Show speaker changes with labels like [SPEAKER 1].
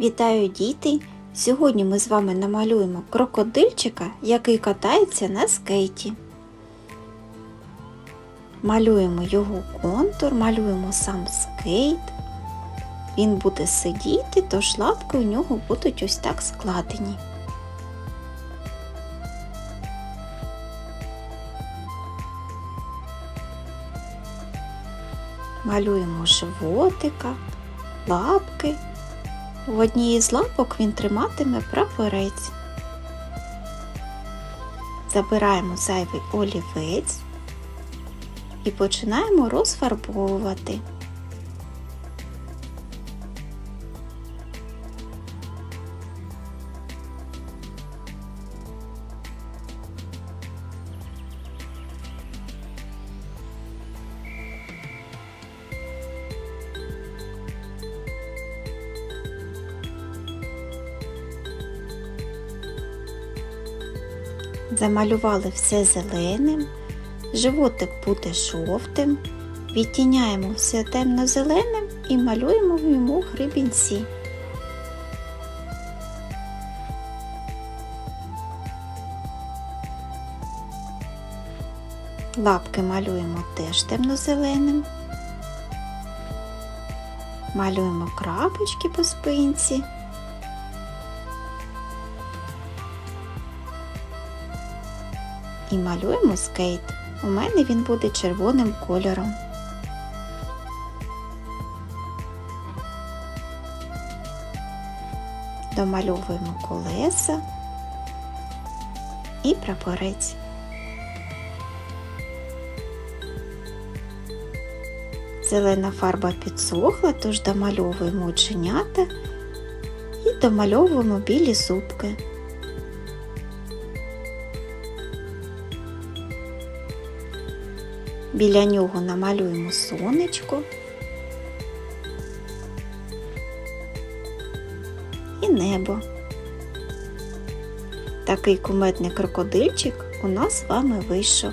[SPEAKER 1] Вітаю діти! Сьогодні ми з вами намалюємо крокодильчика, який катається на скейті. Малюємо його контур, малюємо сам скейт. Він буде сидіти, тож лапки у нього будуть ось так складені. Малюємо животика, лапки. В одній із лапок він триматиме прапорець. Забираємо зайвий олівець і починаємо розфарбовувати. Замалювали все зеленим, животик буде жовтим, відтіняємо все темно-зеленим і малюємо йому грибінці. Лапки малюємо теж темно-зеленим. Малюємо крапочки по спинці. І малюємо скейт. У мене він буде червоним кольором. Домальовуємо колеса і прапорець. Зелена фарба підсохла, тож домальовуємо оченята і домальовуємо білі зубки. Біля нього намалюємо сонечко і небо. Такий куметний крокодильчик у нас з вами вийшов.